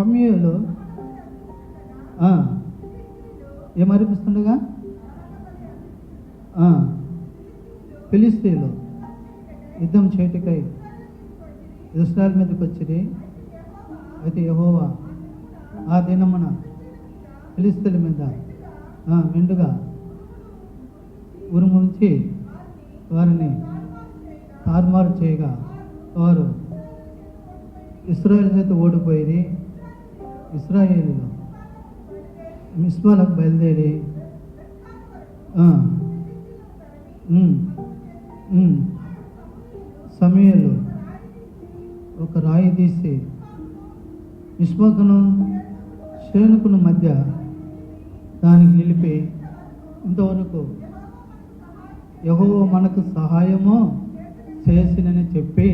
సమయంలో ఏమనిపిస్తుండగా? పిలిస్తేలో యుద్ధం చేయటకై ఇస్రాయల్ మీదకి వచ్చింది అయితే యహోవా ఆ దినమున పిలిస్తల మీద మెండుగా ఉరుముంచి వారిని తారుమారు చేయగా వారు ఇస్రాయల్ చేత ఓడిపోయి ఇస్రాయేలీలు. మిస్బాలకు బయలుదేరి. సమయంలో ఒక రాయి తీసి మిస్బాకును శేనుకును మధ్య దానికి నిలిపి ఇంతవరకు యహోవ మనకు సహాయమో చేసినని చెప్పి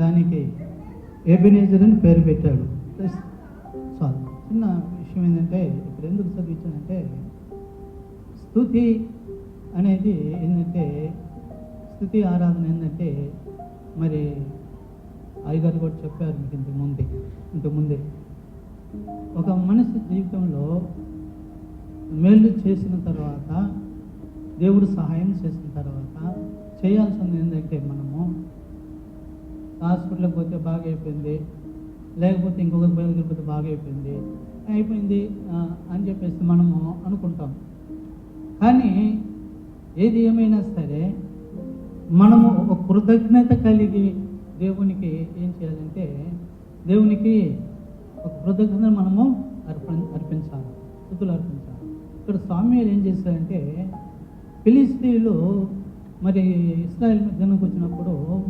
దానికి ఎబినేజర్ అని పేరు పెట్టాడు. చాలు చిన్న విషయం ఏంటంటే ఇప్పుడు ఎందుకు చదివించానంటే స్థుతి అనేది ఏంటంటే స్థుతి ఆరాధన ఏంటంటే మరి అయ్యగారు కూడా చెప్పారు మీకు ఇంతకు ముందే ఇంతకు ముందే. ఒక మనిషి జీవితంలో మేలు చేసిన తర్వాత దేవుడు సహాయం చేసిన తర్వాత చేయాల్సింది ఏంటంటే మనము హాస్పిటల్కి పోతే బాగా అయిపోయింది లేకపోతే ఇంకొక బయలు పోతే బాగా అయిపోయింది అయిపోయింది అని చెప్పేసి మనము అనుకుంటాం. కానీ ఏది ఏమైనా సరే మనము ఒక కృతజ్ఞత కలిగి దేవునికి ఏం చేయాలంటే దేవునికి ఒక కృతజ్ఞత మనము అర్పణ అర్పించాలి. స్థుతులు అర్పించాలి. ఇక్కడ స్వామి ఏం చేశారంటే ఫిలిస్తీన్లు మరి ఇస్రాయల్ దినకు వచ్చినప్పుడు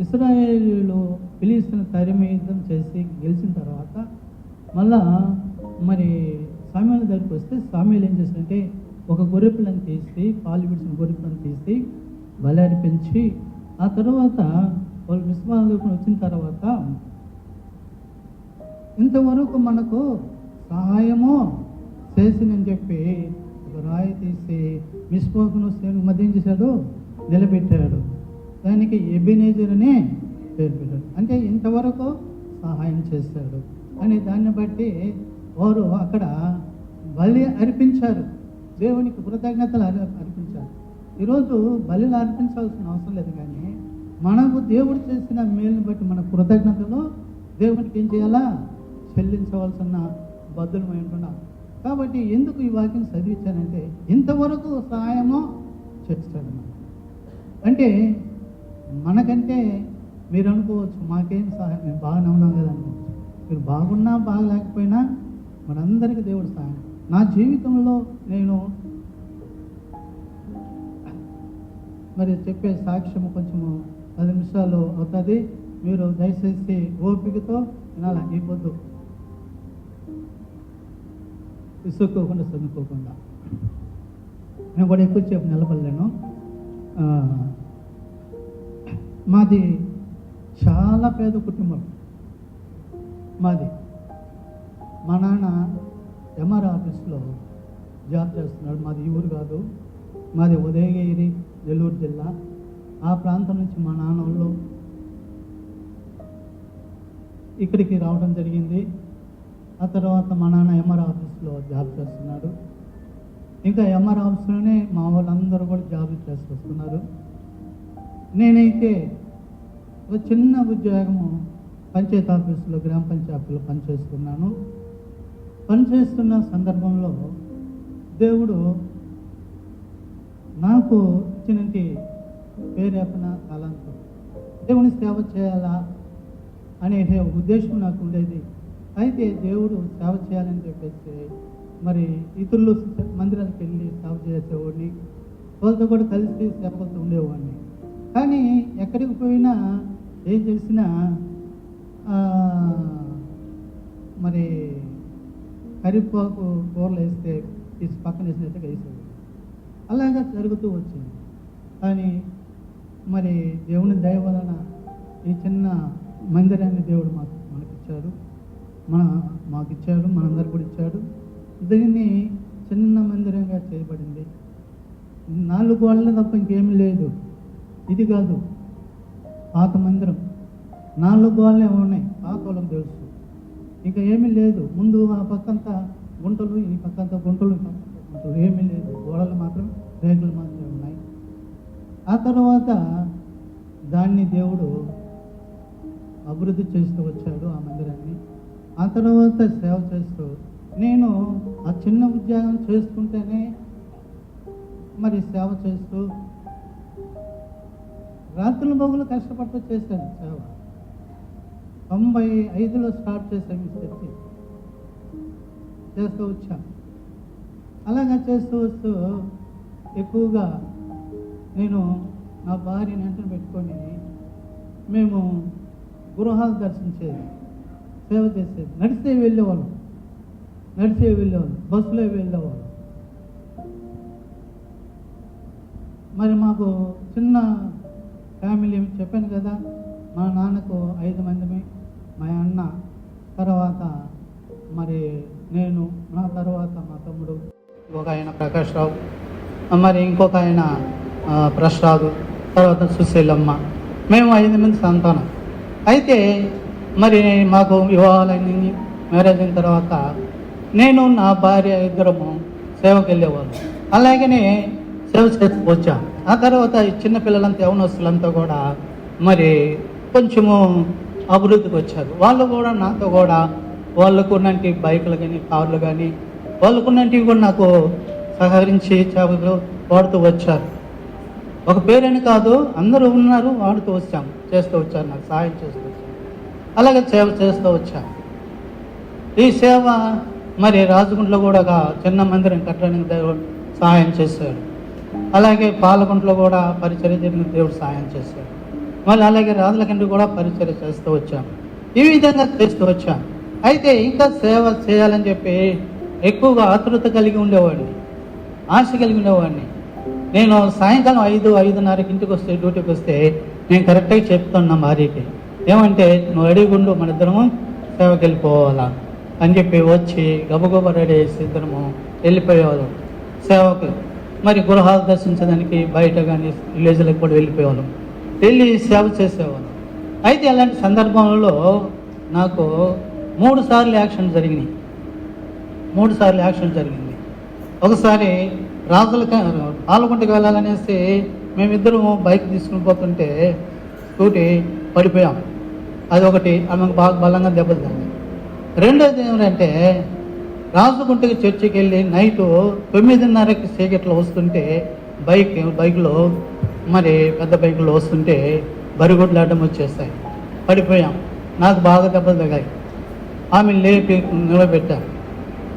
ఇస్రాయేలీలు పిలిస్తున్న తరిమి యుద్ధం చేసి గెలిచిన తర్వాత మళ్ళా మరి సామ్యాల దగ్గరికి వస్తే సామ్యాలు ఏం చేస్తారంటే ఒక గొర్రెపిల్లని తీసి పాలు విడిచిన గొర్రెపిల్లని తీసి బలి పెంచి ఆ తర్వాత వాళ్ళు విశ్వాసం వచ్చిన తర్వాత ఇంతవరకు మనకు సహాయము చేసిందని చెప్పి ఒక రాయి తీసి మిస్పోకును సేను మధ్య ఏం చేశాడు? నిలబెట్టాడు. దానికి ఎబినేజర్ అనే పేరు పెట్టాడు. అంటే ఇంతవరకు సహాయం చేశాడు. అని దాన్ని బట్టి వారు అక్కడ బలి అర్పించారు. దేవునికి కృతజ్ఞతలు అర్పించారు. ఈరోజు బలిలు అర్పించాల్సిన అవసరం లేదు కానీ మనకు దేవుడు చేసిన మేలుని బట్టి మన కృతజ్ఞతలు దేవునికి ఏం చేయాలా? చెల్లించవలసిన బద్దులమై ఉంటున్నాం కాబట్టి ఎందుకు ఈ వాక్యం చదివించానంటే ఇంతవరకు సహాయము చేస్తాడు మనకు. అంటే మనకంటే మీరు అనుకోవచ్చు మాకేం సహాయం మేము బాగానే ఉన్నాం కదా అనుకోవచ్చు మీరు బాగున్నా బాగలేకపోయినా మనందరికీ దేవుడు సహాయం. నా జీవితంలో నేను మరి చెప్పే సాక్ష్యం కొంచెము పది నిమిషాలు అవుతుంది. మీరు దయచేసి ఓపికతో వినాలా? ఈ పొద్దు. విసుక్కోకుండా సర్దుకోకుండా. నేను కూడా ఎక్కువ సేపు నిలబడలేను. మాది చాలా పేద కుటుంబం. మాది మా నాన్న ఎంఆర్ ఆఫీస్లో జాబ్ చేస్తున్నాడు. మాది ఈ ఊరు కాదు. మాది ఉదయగిరి నెల్లూరు జిల్లా. ఆ ప్రాంతం నుంచి మా నాన్న వాళ్ళు ఇక్కడికి రావడం జరిగింది. ఆ తర్వాత మా నాన్న ఎంఆర్ ఆఫీస్లో జాబ్ చేస్తున్నాడు. ఇంకా ఎంఆర్ ఆఫీస్లోనే మా వాళ్ళందరూ కూడా జాబ్ చేసి వస్తున్నారు. నేనైతే ఒక చిన్న ఉద్యోగము పంచాయతీ ఆఫీసులో గ్రామ పంచాయతీలో పనిచేస్తున్నాను. పనిచేస్తున్న సందర్భంలో దేవుడు నాకు ఇచ్చినటి పేరేపన తలంతో దేవుని సేవ చేయాలా అనే ఉద్దేశం నాకు ఉండేది. అయితే దేవుడు సేవ చేయాలని చెప్పేసి మరి ఇతరులు మందిరానికి వెళ్ళి సేవ చేసేవాడిని. వాళ్ళతో కూడా కలిసి సేవలతో ఉండేవాడిని. కానీ ఎక్కడికి పోయినా ఏం చేసినా మరి కరివేపాకు కూరలు వేస్తే తీసి పక్కన వేసినట్టుగా వేసేది. అలాగా జరుగుతూ వచ్చింది. కానీ మరి దేవుని దయ వలన ఈ చిన్న మందిరాన్ని దేవుడు మాకు మనకిచ్చాడు. మన మాకు ఇచ్చాడు మనందరు కూడా ఇచ్చాడు. దీన్ని చిన్న మందిరంగా చేయబడింది. నాలుగు వాళ్ళ తప్ప ఇంకేమీ లేదు. ఇది కాదు. పాత మందిరం నాలుగు గోళ్ళే ఉన్నాయి పాత వాళ్ళకి తెలుసు. ఇంకా ఏమీ లేదు. ముందు ఆ పక్కంతా గుంటలు ఈ పక్కంతా గుంటలు ఈ పక్కంతా గుంటలు. ఏమీ లేదు. గోడలు మాత్రం రేకులు మాత్రమే ఉన్నాయి. ఆ తర్వాత దాన్ని దేవుడు అభివృద్ధి చేస్తూ వచ్చాడు ఆ మందిరాన్ని. ఆ తర్వాత సేవ చేస్తూ నేను ఆ చిన్న ఉద్యోగం చేసుకుంటేనే మరి సేవ చేస్తూ రాత్రులు బొగులు కష్టపడుతూ చేశాను సేవ. తొంభై ఐదులో స్టార్ట్ చేశాను ఈ చర్చి. చేస్తూ వచ్చాను అలాగా చేస్తూ వస్తూ ఎక్కువగా నేను నా భార్యని వెంటనే పెట్టుకొని మేము గృహాలు దర్శించేది సేవ చేసేది. నడిచే వెళ్ళేవాళ్ళం. నడిచే వెళ్ళేవాళ్ళం. బస్సులో వెళ్ళేవాళ్ళం. మరి మాకు చిన్న ఫ్యామిలీ చెప్పాను కదా? మా నాన్నకు ఐదు మందిమి మా అన్న తర్వాత మరి నేను నా తర్వాత మా తమ్ముడు ఇంకొక ఆయన ప్రకాష్ రావు మరి ఇంకొక ఆయన ప్రసాద్ తర్వాత సుశీలమ్మ. మేము ఐదు మంది సంతానం. అయితే మరి మాకు వివాహాలైంది మ్యారేజ్ అయిన తర్వాత నేను నా భార్య ఇద్దరము సేవకు వెళ్ళేవాళ్ళు. అలాగనే సేవ చేస్తూ వచ్చాను ఆ తర్వాత ఈ చిన్న పిల్లలంతా యవనస్తులంతా కూడా మరి కొంచెము అభివృద్ధికి వచ్చారు. వాళ్ళు కూడా నాతో కూడా వాళ్ళకున్నటి బైకులు కానీ కార్లు కానీ వాళ్ళకున్నటివి కూడా నాకు సహకరించి చేపలు వాడుతూ వచ్చారు. ఒక పేరని కాదు అందరూ ఉన్నారు వాడుతూ వచ్చాం చేస్తూ వచ్చారు నాకు సహాయం చేస్తూ వచ్చాను అలాగే సేవ చేస్తూ వచ్చాను ఈ సేవ మరి రాజగుండలో కూడా ఒక చిన్న మందిరం కట్టడానికి దేవుడు సహాయం చేశాడు. అలాగే పాలకుంట్లో కూడా పరిచర్య జరిగిన దేవుడు సాయం చేశాడు. మళ్ళీ అలాగే రాజులకండి కూడా పరిచర్య చేస్తూ వచ్చాం. ఈ విధంగా చేస్తూ వచ్చాం. అయితే ఇంకా సేవ చేయాలని చెప్పి ఎక్కువగా ఆతృత కలిగి ఉండేవాడిని. ఆశ కలిగి ఉండేవాడిని. నేను సాయంకాలం ఐదు ఐదున్నరకి ఇంటికి వస్తే డ్యూటీకి వస్తే నేను కరెక్ట్గా చెప్తున్నా భార్యకి ఏమంటే నువ్వు అడిగుండు మన ఇద్దరము సేవకి వెళ్ళిపోవాలా? అని చెప్పి వచ్చి గబగబ రెడీ చేసి ఇద్దరము వెళ్ళిపోయేవాళ్ళం. సేవకు మరి గృహాలు దర్శించడానికి బయట కానీ విలేజ్లకు కూడా వెళ్ళిపోయేవాళ్ళం. వెళ్ళి సేవ చేసేవాళ్ళం. అయితే అలాంటి సందర్భంలో నాకు మూడు సార్లు యాక్షన్ జరిగినాయి. మూడు సార్లు యాక్షన్ జరిగింది. ఒకసారి రాజుల పాలకుంటకి వెళ్ళాలనేసి మేమిద్దరము బైక్ తీసుకుని పోతుంటే స్కూటీ పడిపోయాం. అది ఒకటి ఆమెకు బాగా బలంగా దెబ్బతింది. రెండోది ఏమిటంటే రాజుగుంటకి చర్చికి వెళ్ళి నైట్ తొమ్మిదిన్నరకి చీకట్లో వస్తుంటే బైక్ బైక్లో మరి పెద్ద బైక్లో వస్తుంటే బరిగొడ్లు వచ్చేస్తాయి. పడిపోయాం. నాకు బాగా దెబ్బలు తగ్గాయి ఆమె లేపి నిలబెట్టాను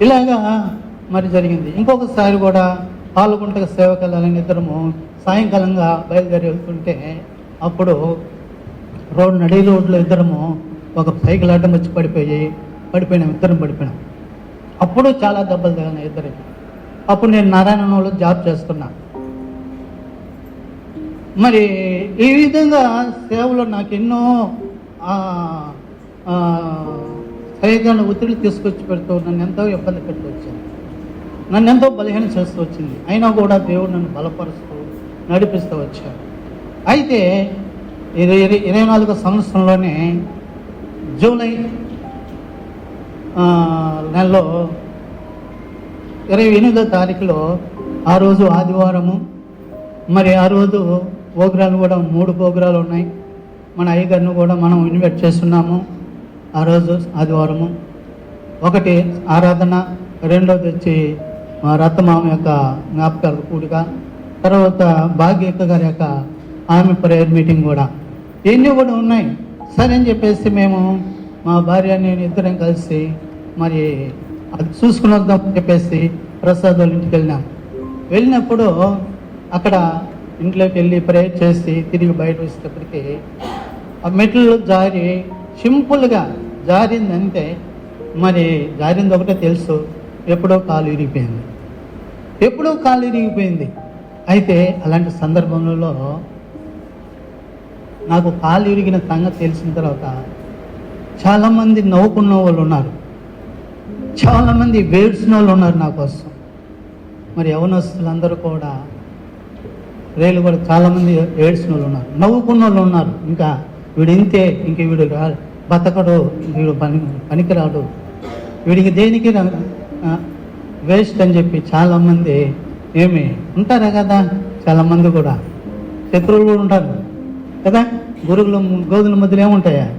ఇలాగా మరి జరిగింది. ఇంకొకసారి కూడా పాల్గొంట సేవకెళ్ళాలని ఇద్దరము సాయంకాలంగా బయలుదేరి వెళ్తుంటే అప్పుడు రోడ్ నడి రోడ్లో ఇద్దరము ఒక సైకిల్ ఆటం వచ్చి పడిపోయి పడిపోయినాం. ఇద్దరం పడిపోయినాం. అప్పుడు చాలా దెబ్బలు తగినాయి ఇద్దరికి అప్పుడు నేను నారాయణలో జాబ్ చేస్తున్నా. మరి ఈ విధంగా సేవలో నాకు ఎన్నో శరీరాన్ని సైతాన్ని ఒత్తిడి తీసుకొచ్చి పెడుతూ నన్ను ఎంతో ఇబ్బంది పెడుతూ వచ్చింది నన్ను ఎంతో బలహీనం చేస్తూ వచ్చింది. అయినా కూడా దేవుడు నన్ను బలపరుస్తూ నడిపిస్తూ వచ్చాడు అయితే ఇరవై ఇరవై నాలుగో సంవత్సరంలోనే జూలై నెలలో ఇరవై ఎనిమిదో తారీఖులో ఆ రోజు ఆదివారము. మరి ఆ రోజు ప్రోగ్రాలు కూడా మూడు ప్రోగ్రాలు ఉన్నాయి. మన అయ్యగారిని కూడా మనం ఇన్వైట్ చేస్తున్నాము ఆ రోజు ఆదివారము. ఒకటి ఆరాధన రెండోది వచ్చి మా రత్నమామ యొక్క జ్ఞాపకాల కూడిక తర్వాత భాగ్యక్క గారి యొక్క ఆమె ప్రేయర్ మీటింగ్ కూడా. ఇవన్నీ కూడా ఉన్నాయి. సరే అని చెప్పేసి మేము మా భార్య నేను ఇద్దరం కలిసి మరి అది చూసుకుని వద్దాం చెప్పేసి ప్రసాద్ వాళ్ళ ఇంటికి వెళ్ళినాం. వెళ్ళినప్పుడు అక్కడ ఇంట్లోకి వెళ్ళి ప్రేయర్ చేసి తిరిగి బయట వచ్చేటప్పటికి ఆ మెట్లు జారి సింపుల్గా జారిందంటే మరి జారింది ఒకటే తెలుసు ఎప్పుడో కాలు ఇరిగిపోయింది ఎప్పుడో కాలు ఇరిగిపోయింది అయితే అలాంటి సందర్భంలో నాకు కాలు ఇరిగిన సంగతి తెలిసిన తర్వాత చాలామంది నవ్వుకున్న వాళ్ళు ఉన్నారు. చాలామంది వేడ్చిన వాళ్ళు ఉన్నారు నా కోసం. మరి యవనస్తులందరూ కూడా రేలు కూడా చాలామంది ఏడ్చిన వాళ్ళు ఉన్నారు. నవ్వుకున్న వాళ్ళు ఉన్నారు. ఇంకా వీడు ఇంతే ఇంక వీడు రా బతకడు వీడు పని పనికిరాడు. వీడికి దేనికి వేస్ట్ అని చెప్పి చాలామంది ఏమి ఉంటారా కదా? చాలామంది కూడా. శత్రువులు కూడా ఉంటారు. కదా? గురుగులు గోధుల మధ్యలో ఏముంటాయా?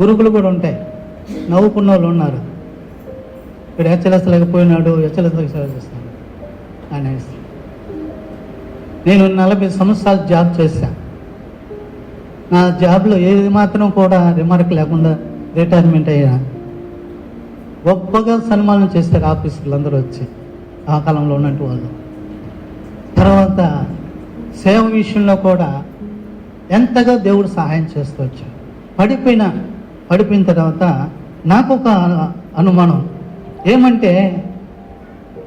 గురుకులు కూడా ఉంటాయి. నవ్వుకున్న వాళ్ళు ఉన్నారు. ఇక్కడ హెచ్చలసలేకపోయినాడు హెచ్చలసలకు సేవ చేస్తాను అనేసి. నేను నలభై సంవత్సరాలు జాబ్ చేశాను నా జాబ్లో ఏది మాత్రం కూడా రిమార్క్ లేకుండా రిటైర్మెంట్ అయ్యా. గొప్పగా సన్మానం చేస్తారు ఆఫీసులు అందరూ వచ్చి ఆ కాలంలో ఉన్నట్టు వాళ్ళు. తర్వాత సేవ విషయంలో కూడా ఎంతగా దేవుడు సహాయం చేస్తూ వచ్చాడు. పడిపోయిన పడిపోయిన తర్వాత నాకు ఒక అనుమానం. ఏమంటే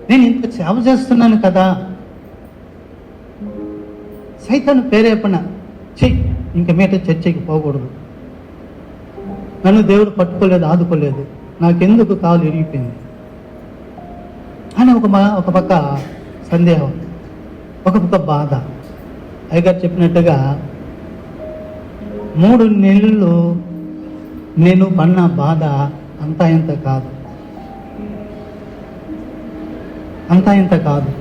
నేను ఇంత సేవ చేస్తున్నాను కదా. సైతాను పేరేపన చెయ్యి ఇంక మీట చర్చకి పోకూడదు. నన్ను దేవుడు పట్టుకోలేదు ఆదుకోలేదు. నాకెందుకు కాలు ఇరిగిపోయింది? అని ఒక ఒక పక్క సందేహం ఒక పక్క బాధ. అయ్యగారు చెప్పినట్టుగా మూడు నెలలు నేను పడిన బాధ అంతా ఇంత కాదు. అంతా ఇంత కాదు.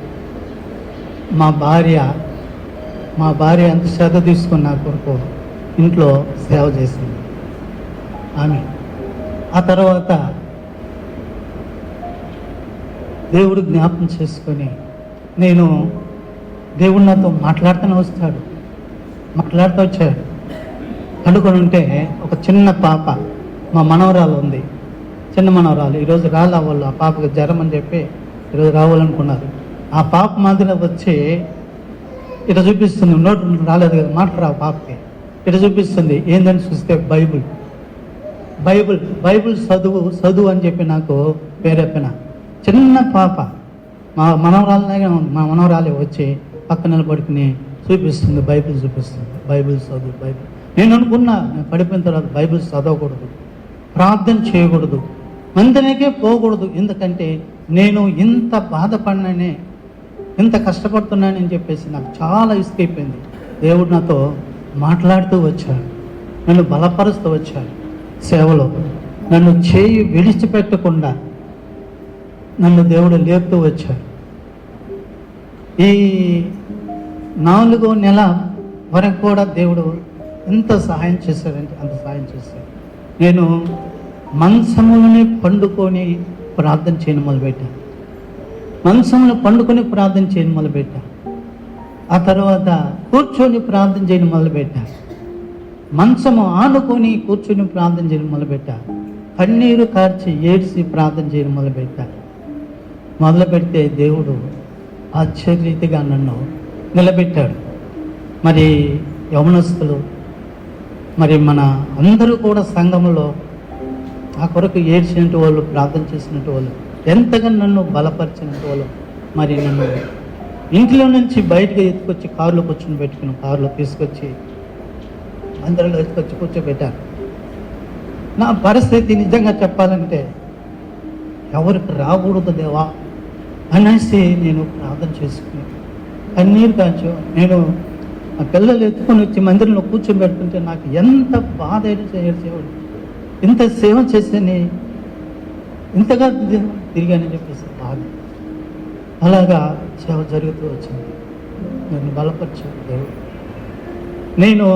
మా భార్య మా భార్య ఎంత శ్రద్ధ తీసుకున్న కొరకు ఇంట్లో సేవ చేసింది. ఆమె. ఆ తర్వాత దేవుడు జ్ఞాపం చేసుకొని నేను దేవుడు నాతో మాట్లాడుతూనే వస్తాడు. మాట్లాడుతూ వచ్చాడు. పండుకొని ఉంటే ఒక చిన్న పాప మా మనవరాలు ఉంది. చిన్న మనవరాలు. ఈరోజు రాలా వాళ్ళు ఆ పాపకి జ్వరం అని చెప్పి ఈరోజు రావాలనుకున్నారు. ఆ పాప మాదిరి వచ్చి ఇట్లా చూపిస్తుంది. నోటు రాలేదు కదా మాట రావు పాపకి. ఇట్లా చూపిస్తుంది. ఏందని చూస్తే బైబుల్. బైబుల్ బైబుల్ చదువు చదువు అని చెప్పి నాకు పేరెప్పిన చిన్న పాప మా మనవరాలనే మా మనవరాలే వచ్చి పక్క నిలబడుకుని చూపిస్తుంది. బైబిల్ చూపిస్తుంది. బైబిల్ చదువు బైబిల్. నేను అనుకున్నా నేను పడిపోయిన తర్వాత బైబిల్ చదవకూడదు ప్రార్థన చేయకూడదు మందిరానికే పోకూడదు. ఎందుకంటే నేను ఇంత బాధపడినానే ఇంత కష్టపడుతున్నానని చెప్పేసి నాకు చాలా ఇసుకైపోయింది. దేవుడు నాతో మాట్లాడుతూ వచ్చాడు నన్ను బలపరుస్తూ వచ్చాడు సేవలో. నన్ను చేయి విడిచిపెట్టకుండా నన్ను దేవుడు లేపుతూ వచ్చాడు. ఈ నాలుగో నెల వరకు కూడా దేవుడు ఎంత సహాయం చేశారంటే అంత సహాయం చేశారు నేను మంచములని పండుకొని ప్రార్థన చేయడం మొదలుపెట్టాను మంచంలో పండుకొని ప్రార్థన చేయడం మొదలుపెట్టా. ఆ తర్వాత కూర్చొని ప్రార్థన చేయడం మొదలుపెట్టా. మంచము ఆనుకొని కూర్చొని ప్రార్థన చేయడం మొదలుపెట్టా. కన్నీరు కార్చి ఏడ్చి ప్రార్థన చేయడం మొదలుపెట్టా. మొదలు పెడితే దేవుడు ఆశ్చర్యరీతిగా నన్ను నిలబెట్టాడు. మరి యవనస్తులు మరి మన అందరూ కూడా సంఘంలో ఆ కొరకు ఏడ్చినట్టు వాళ్ళు ప్రార్థన చేసినట్టు వాళ్ళు ఎంతగా నన్ను బలపరిచినట్టు వాళ్ళు మరి నన్ను ఇంట్లో నుంచి బయటకు ఎత్తుకొచ్చి కారులో కూర్చొని పెట్టుకుని కారులో తీసుకొచ్చి అందరిలో ఎత్తుకొచ్చి కూర్చోబెట్టాను. నా పరిస్థితి నిజంగా చెప్పాలంటే ఎవరికి రాకూడదు దేవా అనేసి నేను ప్రార్థన చేసుకుని కన్నీరు కాచు నేను ఆ పిల్లలు ఎత్తుకొని వచ్చి మందిరంలో పెట్టుకుంటే నాకు ఎంత బాధ చేసేవాడు ఇంత సేవ చేసేని ఇంతగా తిరిగానని చెప్పేసి బాధ. అలాగా సేవ జరుగుతూ వచ్చింది. నన్ను బలపరిచాడు దేవుడు. నేను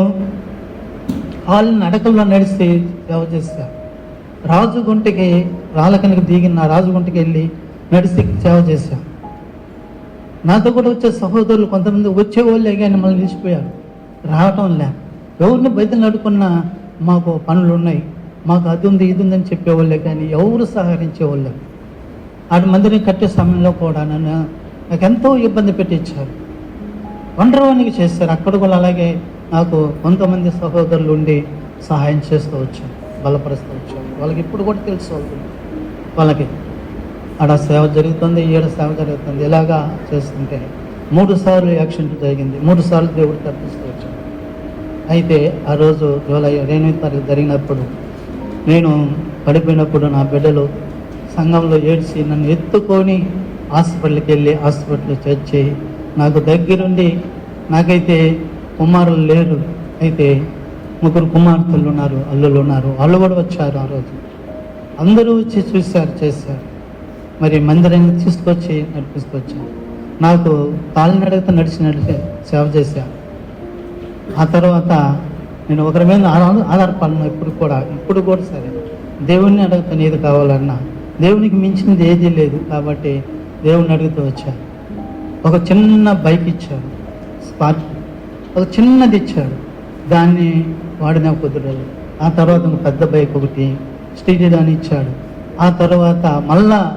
హాల్ నడకల్లో నడిస్తే సేవ చేశా రాజుగుంటకి రాళ్ళకనికి దిగిన రాజుగుంటకి వెళ్ళి నడిస్తే సేవ చేశా నాతో కూడా వచ్చే సహోదరులు కొంతమంది వచ్చేవాళ్ళే కానీ మళ్ళీ నిలిచిపోయారు. రావటం లే. ఎవరిని బయట నడుకున్నా మాకు పనులు ఉన్నాయి మాకు అది ఉంది ఇది ఉందని చెప్పేవాళ్ళే కానీ ఎవరు సహకరించేవాళ్ళే. ఆడ మందిని కట్టే సమయంలో కూడా నన్ను నాకు ఎంతో ఇబ్బంది పెట్టించారు వండరవానికి చేస్తారు అక్కడ కూడా అలాగే నాకు కొంతమంది సహోదరులు ఉండి సహాయం చేస్తూ వచ్చారు బలపరుస్తూ వచ్చారు. వాళ్ళకి ఇప్పుడు కూడా తెలుసు వాళ్ళకి ఆడ సేవ జరుగుతుంది ఈడ సేవ జరుగుతుంది. ఇలాగా చేస్తుంటే మూడు సార్లు యాక్సిడెంట్ జరిగింది. మూడు సార్లు దేవుడు తప్పిస్తూ వచ్చాడు. అయితే ఆ రోజు జూలై ఎనిమిది తారీఖు జరిగినప్పుడు నేను పడిపోయినప్పుడు నా బిడ్డలు సంఘంలో ఏడ్చి నన్ను ఎత్తుకొని హాస్పిటల్కి వెళ్ళి హాస్పిటల్లో చేర్చి నాకు దగ్గరుండి నాకైతే కుమారులు లేరు. అయితే ముగ్గురు కుమార్తెలు ఉన్నారు అల్లులు ఉన్నారు. వాళ్ళు కూడా వచ్చారు ఆ రోజు. అందరూ వచ్చి చూశారు చేశారు. మరి మందిరాన్ని తీసుకొచ్చి నడిపిస్తుకొచ్చాను నాకు కాలినడకతో నడిచి నడిచి సేవ చేశా ఆ తర్వాత నేను ఒకరి మీద ఆధార- ఆధారపడను ఇప్పుడు కూడా ఇప్పుడు కూడా సరే. దేవుణ్ణి అడుగుతాను ఏది కావాలన్నా దేవునికి మించినది ఏదీ లేదు కాబట్టి దేవుణ్ణి అడుగుతూ వచ్చా ఒక చిన్న బైక్ ఇచ్చాడు స్పార్క్ ఒక చిన్నది ఇచ్చాడు దాన్ని వాడిన కుదరదు. ఆ తర్వాత ఒక పెద్ద బైక్ ఒకటి స్టీడీ దాన్ని ఇచ్చాడు. ఆ తర్వాత మళ్ళా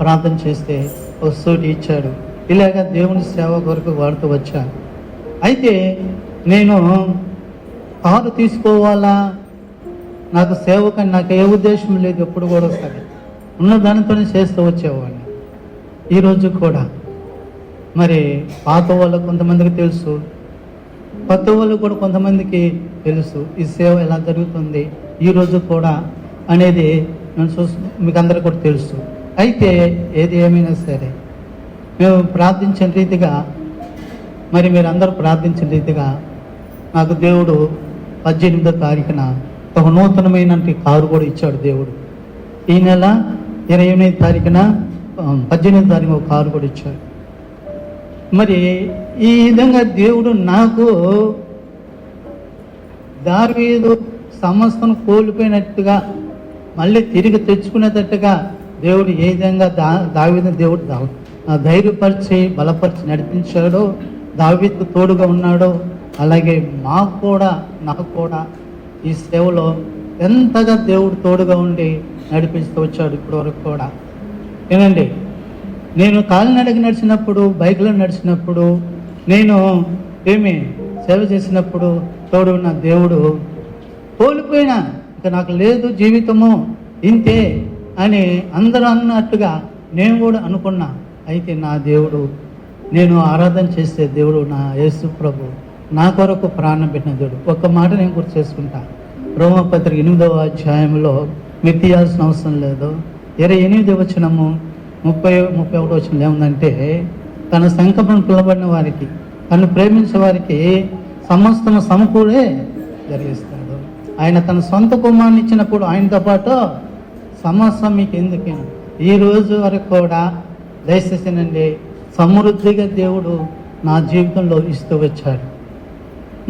ప్రార్థన చేస్తే ఒక సూటి ఇచ్చాడు. ఇలాగ దేవుని సేవ కొరకు వాడుతూ వచ్చాను. అయితే నేను కారు తీసుకోవాలా? నాకు సేవకని నాకు ఏ ఉద్దేశం లేదు ఎప్పుడు కూడా సరే ఉన్న దానితోనే చేస్తూ వచ్చేవాడిని. ఈరోజు కూడా. మరి పాత వాళ్ళకు కొంతమందికి తెలుసు కొత్త వాళ్ళు కూడా కొంతమందికి తెలుసు ఈ సేవ ఎలా జరుగుతుంది ఈ రోజు కూడా అనేది నేను చూ మీకు అందరికీ కూడా తెలుసు. అయితే ఏది ఏమైనా సరే మేము ప్రార్థించిన రీతిగా మరి మీరు ప్రార్థించిన రీతిగా నాకు దేవుడు పద్దెనిమిదో తారీఖున ఒక నూతనమైన కారు కూడా ఇచ్చాడు దేవుడు. ఈ నెల ఇరవై ఎనిమిది తారీఖున పద్దెనిమిది తారీఖు ఒక కారు కూడా ఇచ్చాడు. మరి ఈ విధంగా దేవుడు నాకు దారి సమస్తను కోల్పోయినట్టుగా మళ్ళీ తిరిగి తెచ్చుకునేటట్టుగా దేవుడు ఏ విధంగా దా దావీదు దేవుడు దా ధైర్యపరిచి బలపరిచి నడిపించాడో దావీదుకు తోడుగా ఉన్నాడో అలాగే మాకు కూడా నాకు కూడా ఈ సేవలో ఎంతగా దేవుడు తోడుగా ఉండి నడిపిస్తూ వచ్చాడు ఇప్పటి వరకు కూడా. ఏనండి నేను కాలినడకి నడిచినప్పుడు బైక్లో నడిచినప్పుడు నేను ఏమి సేవ చేసినప్పుడు తోడు ఉన్న దేవుడు కోల్పోయినా ఇక నాకు లేదు జీవితము ఇంతే. అని అందరూ అన్నట్టుగా నేను కూడా అనుకున్నా అయితే నా దేవుడు నేను ఆరాధన చేసే దేవుడు నా యేసు ప్రభు నా కొరకు ప్రాణం పెట్టిన దేవుడు. ఒక్క మాట నేను గుర్తు చేసుకుంటా. రోమపత్రిక ఎనిమిదవ అధ్యాయంలో మీరు తీయాల్సిన అవసరం లేదు. ఇరవై ఎనిమిది వచ్చినము ముప్పై ముప్పై ఒకటి వచ్చిన ఏముందంటే తన సంకల్పం పిలబడిన వారికి తను ప్రేమించే వారికి సమస్తము సమకూడే జరిగిస్తాడు. ఆయన తన సొంత కుమారుని ఇచ్చినప్పుడు ఆయనతో పాటు సమస్య మీకు ఎందుకు? ఈ రోజు వరకు కూడా దయచేసినండి సమృద్ధిగా దేవుడు నా జీవితంలో ఇస్తూ వచ్చాడు.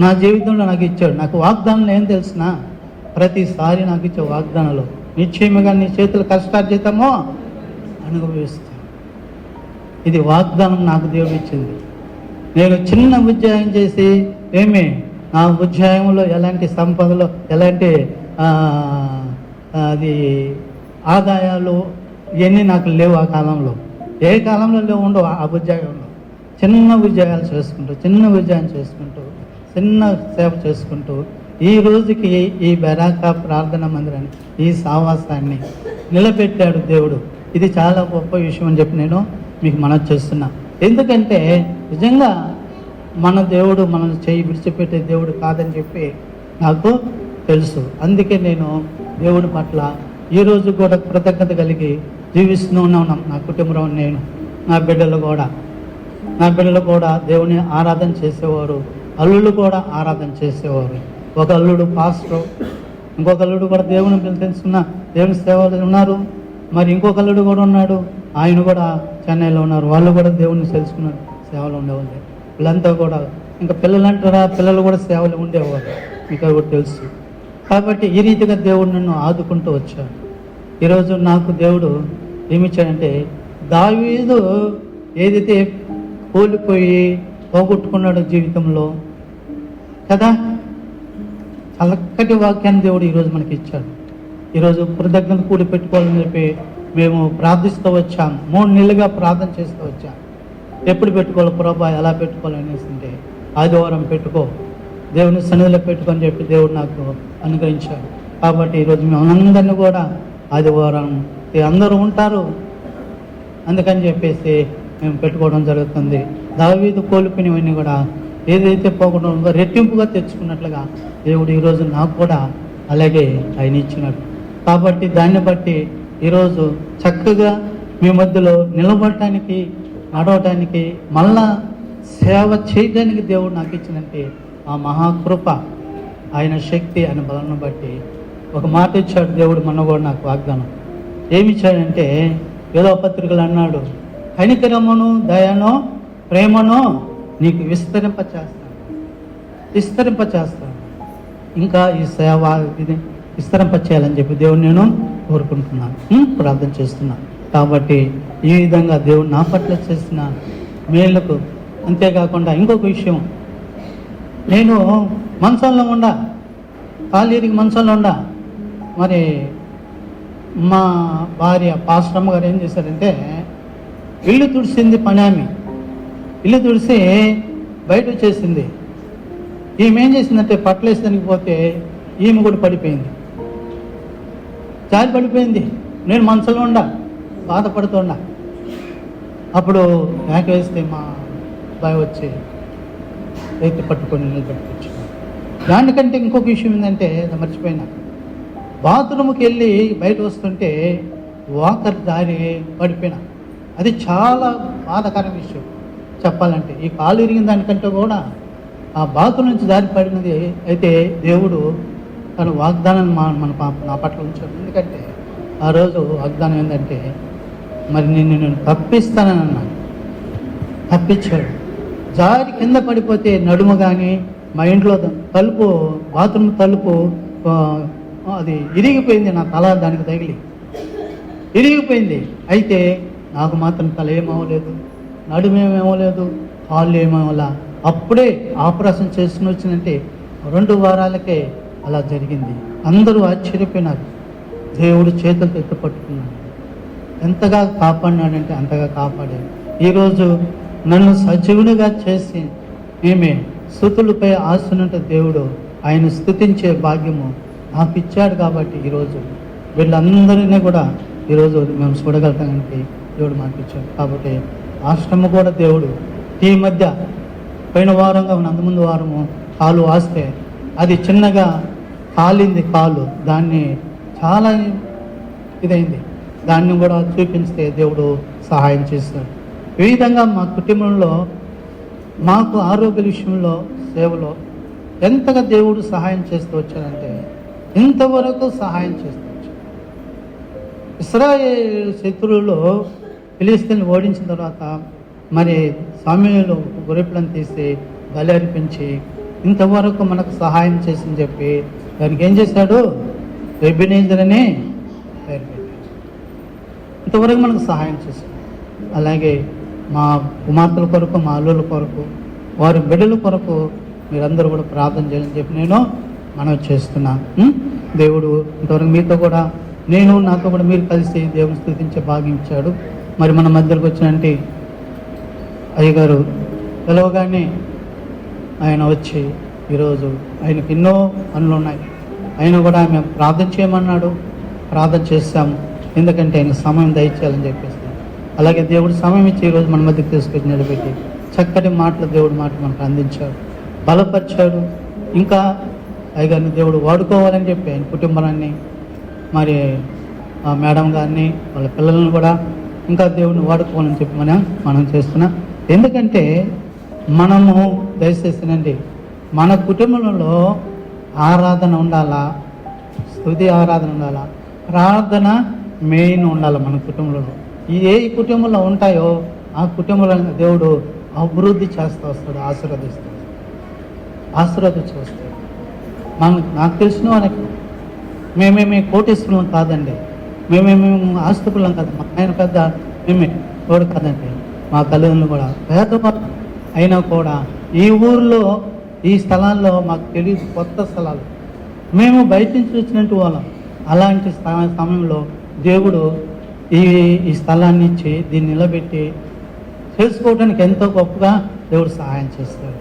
నా జీవితంలో నాకు ఇచ్చాడు. నాకు వాగ్దానాలు ఏం తెలిసిన ప్రతిసారి నాకు ఇచ్చే వాగ్దానాలు నిశ్చయముగా నీ చేతులు కష్టార్జితమో అనుభవిస్తాను ఇది వాగ్దానం నాకు దేవుడు ఇచ్చింది. నేను చిన్న ఉద్యోగం చేసి ఏమి నా ఉద్యోగంలో ఎలాంటి సంపదలో ఎలాంటి అది ఆదాయాలు ఇవన్నీ నాకు లేవు ఆ కాలంలో. ఏ కాలంలో లేవు ఉండవు ఆ ఉద్యోగంలో చిన్న ఉద్యోగాలు చేసుకుంటూ చిన్న ఉద్యోగం చేసుకుంటూ చిన్న సేవ చేసుకుంటూ ఈ రోజుకి ఈ బెరాకా ప్రార్థన మందిరాన్ని ఈ సావాసాన్ని నిలబెట్టాడు దేవుడు. ఇది చాలా గొప్ప విషయం అని చెప్పి నేను మీకు మనం చేస్తున్నా. ఎందుకంటే నిజంగా మన దేవుడు మనల్ని చేయి విడిచిపెట్టే దేవుడు కాదని చెప్పి నాకు తెలుసు. అందుకే నేను దేవుడి పట్ల ఈ రోజు కూడా కృతజ్ఞత కలిగి జీవిస్తూ ఉన్నాను నా కుటుంబం నేను నా బిడ్డలు కూడా. నా బిడ్డలు కూడా దేవుని ఆరాధన చేసేవారు అల్లుళ్ళు కూడా ఆరాధన చేసేవారు. ఒక అల్లుడు పాస్టర్ ఇంకొక అల్లుడు కూడా దేవుని పిల్ల- తెలుసుకున్న దేవుని సేవలు ఉన్నారు. మరి ఇంకొక అల్లుడు కూడా ఉన్నాడు ఆయన కూడా చెన్నైలో ఉన్నారు. వాళ్ళు కూడా దేవుని తెలుసుకున్నారు సేవలు ఉండేవాళ్ళు. వీళ్ళంతా కూడా ఇంకా పిల్లలు అంటారా? పిల్లలు కూడా సేవలు ఉండేవారు. ఇంకా కూడా తెలుసు. కాబట్టి ఈ రీతిగా దేవుడు నన్ను ఆదుకుంటూ వచ్చాడు. ఈరోజు నాకు దేవుడు ఏమిచ్చాడంటే దావీదు ఏదైతే కోల్పోయి పోగొట్టుకున్నాడో జీవితంలో కదా? చల్లటి వాక్యాన్ని దేవుడు ఈరోజు మనకి ఇచ్చాడు ఈరోజు కృతజ్ఞత కూడి పెట్టుకోవాలని చెప్పి మేము ప్రార్థిస్తూ వచ్చాం. మూడు నెలలుగా ప్రార్థన చేస్తూ వచ్చాం. ఎప్పుడు పెట్టుకోవాలి? ప్రభా ఎలా పెట్టుకోవాలి? అనేసింటే ఆదివారం పెట్టుకో. దేవుని సన్నిధిలో పెట్టుకొని చెప్పి దేవుడు నాకు అనుగ్రహించాడు. కాబట్టి ఈరోజు మేము అందరినీ కూడా ఆదివారం అందరూ ఉంటారు. అందుకని చెప్పేసి మేము పెట్టుకోవడం జరుగుతుంది. దావీదు కోల్పోయినవన్నీ కూడా ఏదైతే పోకుండా ఉందో రెట్టింపుగా తెచ్చుకున్నట్లుగా దేవుడు ఈరోజు నాకు కూడా అలాగే ఆయన ఇచ్చినాడు. కాబట్టి దాన్ని బట్టి ఈరోజు చక్కగా మీ మధ్యలో నిలబడటానికి నడవటానికి మళ్ళా సేవ చేయడానికి దేవుడు నాకు ఇచ్చినంటే ఆ మహాకృప ఆయన శక్తి ఆయన బలను బట్టి ఒక మాట ఇచ్చాడు దేవుడు మొన్న కూడా నాకు వాగ్దానం. ఏమి ఇచ్చాడంటే ఏదో పత్రికలు అన్నాడు కనికరమును దయను ప్రేమను నీకు విస్తరింప చేస్తాను విస్తరింప చేస్తాను ఇంకా ఈ సేవ ఇది విస్తరింప చేయాలని చెప్పి దేవుడు నేను కోరుకుంటున్నాను. ప్రార్థన చేస్తున్నాను కాబట్టి ఈ విధంగా దేవుడు నా పట్ల చేసిన మేళ్ళకు అంతేకాకుండా ఇంకొక విషయం. నేను మంచంలో ఉండ. కాలేరికి మంచంలో ఉండ. మరి మా భార్య పాశ్రమ గారు ఏం చేశారంటే ఇల్లు తుడిసింది పనామి. ఇల్లు తుడిసి బయట వచ్చేసింది. ఈమె ఏం చేసిందంటే పట్టలేసడానికి పోతే ఈమె కూడా పడిపోయింది. జారి పడిపోయింది. నేను మనసులో ఉండ బాధపడుతుండా అప్పుడు బ్యాక్ వేస్తే మా బాయ్ వచ్చి రైతు పట్టుకొని నిలబెట్టుకొచ్చి దానికంటే ఇంకొక విషయం ఏంటంటే మర్చిపోయినా. బాత్రూమ్కి వెళ్ళి బయట వస్తుంటే వాకర్ దారి పడిపోయిన. అది చాలా బాధకర విషయం. చెప్పాలంటే ఈ కాలు ఇరిగిన దానికంటే కూడా ఆ బాత్రూమ్ నుంచి దారి పడినది అయితే దేవుడు తన వాగ్దానం మన మన నా పట్ల ఉంచాడు. ఎందుకంటే ఆ రోజు వాగ్దానం ఏంటంటే మరి నిన్ను నేను తప్పిస్తానని అన్నాను తప్పించాడు. జారి కింద పడిపోతే నడుము కానీ మా ఇంట్లో తలుపు బాత్రూమ్ తలుపు అది ఇరిగిపోయింది నా తల దానికి తగిలి. ఇరిగిపోయింది. అయితే నాకు మాత్రం తల ఏమవ్వలేదు నడుమేమవ్వలేదు కాళ్ళు ఏమవ్వలా అప్పుడే ఆపరేషన్ చేసుకుని వచ్చినంటే రెండు వారాలకే అలా జరిగింది. అందరూ ఆశ్చర్యపోయినారు. దేవుడు చేతులతో ఎత్తు పట్టుకున్నాడు. ఎంతగా కాపాడినాడంటే అంతగా కాపాడాడు. ఈరోజు నన్ను సజీవునిగా చేసి ఈమె స్థుతులపై ఆస్తున్నట్టు దేవుడు ఆయన స్థుతించే భాగ్యము నాకు ఇచ్చాడు కాబట్టి ఈరోజు వీళ్ళందరినీ కూడా ఈరోజు మేము చూడగలుగుతానికి దేవుడు మాకు ఇచ్చాడు కాబట్టి ఆశ్రమ కూడా దేవుడు ఈ మధ్య పోయిన వారంగా ఉన్న ముందు వారము కాలు వాస్తే అది చిన్నగా కాలింది కాలు. దాన్ని చాలా ఇదైంది. దాన్ని కూడా చూపించితే దేవుడు సహాయం చేస్తాడు. ఈ విధంగా మా కుటుంబంలో మాకు ఆరోగ్య విషయంలో సేవలో ఎంతగా దేవుడు సహాయం చేస్తూ వచ్చాడంటే ఇంతవరకు సహాయం చేస్తుంది. ఇస్రాయేల్ శత్రువులో ఫిలిస్తీన్ ఓడించిన తర్వాత మరి సమయంలో గొర్రెలను తీసి బలి అర్పించి ఇంతవరకు మనకు సహాయం చేసింది చెప్పి దానికి ఏం చేశాడు? రెబినేజర్ అని పేరు పెట్టాడు ఇంతవరకు మనకు సహాయం చేశాడు అలాగే మా కుమార్తెల కొరకు మా అల్లుల కొరకు వారి బిడ్డల కొరకు మీరందరూ కూడా ప్రార్థన చేయాలని చెప్పి నేను మనవి చేస్తున్నాను ఉం? దేవుడు ఇంతవరకు మీతో కూడా నేను నాతో కూడా మీరు కలిసి దేవుని స్థుతించే భాగ్యం ఇచ్చాడు. మరి మన మధ్యలోకి వచ్చినంటే అయ్యగారు పిలవగానే ఆయన వచ్చి ఈరోజు ఆయనకి ఎన్నో పనులు ఉన్నాయి. ఆయన కూడా మేము ప్రార్థన చేయమన్నాడు ప్రార్థన చేశాము ఎందుకంటే ఆయన సమయం దయచేయాలని చెప్పేసి. అలాగే దేవుడు సమయం ఇచ్చి ఈరోజు మన మధ్యకి తీసుకొచ్చి నిలబెట్టి చక్కటి మాటలు దేవుడు మాట మనకు అందించాడు. బలపరిచాడు. ఇంకా అయ్యగారిని దేవుడు వాడుకోవాలని చెప్పి ఆయన కుటుంబాన్ని మరి ఆ మేడం గారిని వాళ్ళ పిల్లలను కూడా ఇంకా దేవుడిని వాడుకోవాలని చెప్పి మనం మనం చేస్తున్నాం. ఎందుకంటే మనము దయచేసినండి మన కుటుంబంలో ఆరాధన ఉండాలా? స్థుతి ఆరాధన ఉండాలా? ప్రార్థన మెయిన్ ఉండాలి మన కుటుంబంలో. ఏ కుటుంబంలో ఉంటాయో ఆ కుటుంబంలో దేవుడు అభివృద్ధి చేస్తూ వస్తాడు ఆశీర్వదిస్తాడు ఆశీర్వదించి వస్తాడు. మన నాకు తెలిసిన వాళ్ళకి మేమేమి కోటేశ్వరం కాదండి. మేమేమేమి ఆస్తుకులం కాదు. మా ఆయన పెద్ద మేమే తోడు కాదండి. మా తల్లిదండ్రులు కూడా పేదవాళ్ళు అయినా కూడా ఈ ఊర్లో ఈ స్థలాల్లో మాకు తెలియదు కొత్త స్థలాలు. మేము బయట నుంచి వచ్చినట్టు వాళ్ళం. అలాంటి సమయంలో దేవుడు ఈ ఈ స్థలాన్ని ఇచ్చి దీన్ని నిలబెట్టి చేసుకోవడానికి ఎంతో గొప్పగా దేవుడు సహాయం చేస్తాడు.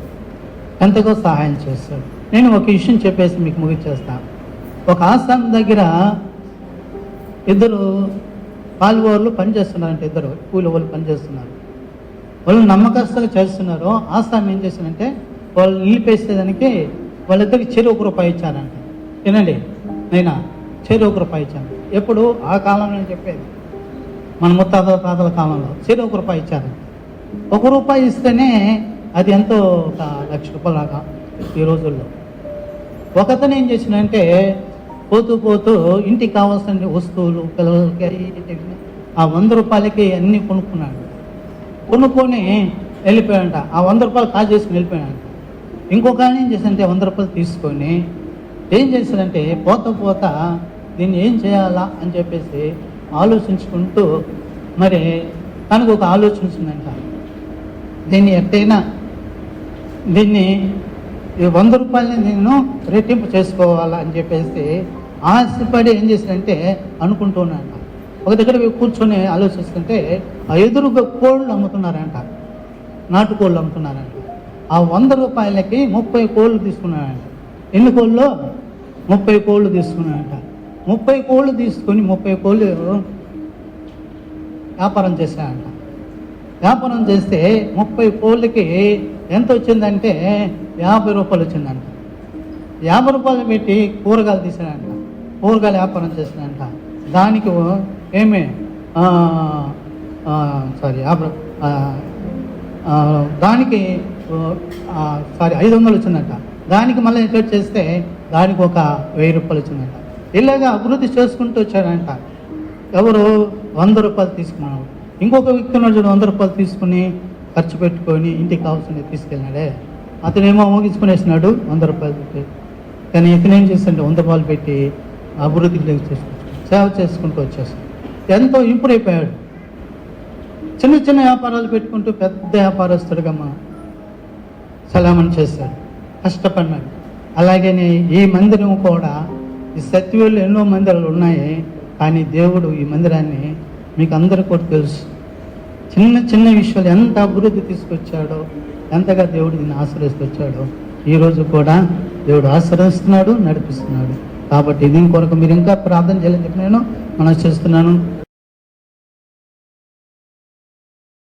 ఎంతగా సహాయం చేస్తాడు. నేను ఒక విషయం చెప్పేసి మీకు ముగించేస్తా ఒక ఆస్థానం దగ్గర ఇద్దరు పాల్గోళ్ళు పనిచేస్తున్నారంటే ఇద్దరు కూలి వాళ్ళు పనిచేస్తున్నారు. వాళ్ళు నమ్మకస్తుగా చేస్తున్నారు. ఆస్థానం ఏం చేసిందంటే వాళ్ళు నిలిపేసేదానికి వాళ్ళిద్దరికి చెరు ఒక రూపాయి ఇచ్చారంట. వినండి నైనా చెరు ఒక రూపాయి ఇచ్చాను ఎప్పుడు? ఆ కాలంలో నేను చెప్పేది. మన ముత్తాత తాతల కాలంలో చెరు ఒక రూపాయి ఇచ్చారు. ఒక రూపాయి ఇస్తేనే అది ఎంతో ఒక లక్ష రూపాయలు ఈ రోజుల్లో. ఒకతను ఏం చేసినంటే పోతూ పోతూ ఇంటికి కావాల్సిన వస్తువులు పిల్లలకి ఆ వంద రూపాయలకి అన్నీ కొనుక్కున్నాడు. కొనుక్కొని వెళ్ళిపోయాడంట. ఆ వంద రూపాయలు కాజు చేసుకుని వెళ్ళిపోయాడంట. ఇంకొక ఆయన ఏం చేశాడంటే వంద రూపాయలు తీసుకొని ఏం చేశాడంటే పోత పోత దీన్ని ఏం చేయాలా అని చెప్పేసి ఆలోచించుకుంటూ మరి తనకు ఒక ఆలోచన వచ్చిందంట. దీన్ని ఎట్టయినా దీన్ని ఈ వంద రూపాయలని నేను రెట్టింపు చేసుకోవాలా అని చెప్పేసి ఆశపడి ఏం చేశాడంటే అనుకుంటున్నాడంట ఒక దగ్గర కూర్చొని ఆలోచిస్తుంటే ఆ ఎదురుగా కోళ్ళు అమ్ముతున్నారంట. నాటు కోళ్ళు అమ్ముతున్నారంట. ఆ వంద రూపాయలకి ముప్పై కోళ్ళు తీసుకున్నానంట ఎన్ని కోళ్ళు? ముప్పై కోళ్ళు తీసుకున్నానంట ముప్పై కోళ్ళు తీసుకొని ముప్పై కోళ్ళు వ్యాపారం చేశానంట వ్యాపారం చేస్తే ముప్పై కోళ్ళకి ఎంత వచ్చిందంటే యాభై రూపాయలు వచ్చిందంట యాభై రూపాయలు పెట్టి కూరగాయలు తీసాడంట కూరగాయలు వ్యాపారం చేసినంట దానికి ఏమి? సారీ యాభై ఆ, దానికి సారీ ఐదు వందలు వచ్చిందంట దానికి మళ్ళీ ఎట్లా చేస్తే దానికి ఒక వెయ్యి రూపాయలు వచ్చిందంట ఇలాగా అభివృద్ధి చేసుకుంటూ వచ్చాడంట. ఎవరు? వంద రూపాయలు తీసుకున్నాడు. ఇంకొక వ్యక్తి ఉన్నాడు వంద రూపాయలు తీసుకుని ఖర్చు పెట్టుకొని ఇంటికి కావాల్సినవి తీసుకెళ్ళినాడే. అతనేమో మోగించుకునేసినాడు వంద రూపాయలు పెట్టి. కానీ ఇతను ఏం చేస్తుంటే వంద రూపాయలు పెట్టి అభివృద్ధికి చేసుకుంటాడు. సేవ చేసుకుంటూ వచ్చేస్తాడు. ఎంతో ఇంప్రూవ్ అయిపోయాడు. చిన్న చిన్న వ్యాపారాలు పెట్టుకుంటూ పెద్ద వ్యాపారస్తుడుగా మా సలామని చేశాడు. కష్టపడినాడు. అలాగనే ఈ మందిరం కూడా ఈ సత్యవేళ్ళు ఎన్నో మందిరాలు ఉన్నాయి కానీ దేవుడు ఈ మందిరాన్ని మీకు అందరికీ కూడా తెలుసు. చిన్న చిన్న విషయాలు ఎంత అభివృద్ధి తీసుకొచ్చాడో ఎంతగా దేవుడు నిన్ను ఆశ్రయిస్తొచ్చాడో ఈరోజు కూడా దేవుడు ఆశ్రయిస్తున్నాడు నడిపిస్తున్నాడు. కాబట్టి దీని కొరకు మీరు ఇంకా ప్రార్థన చేయాలని చెప్పి నేను మనం చేస్తున్నాను.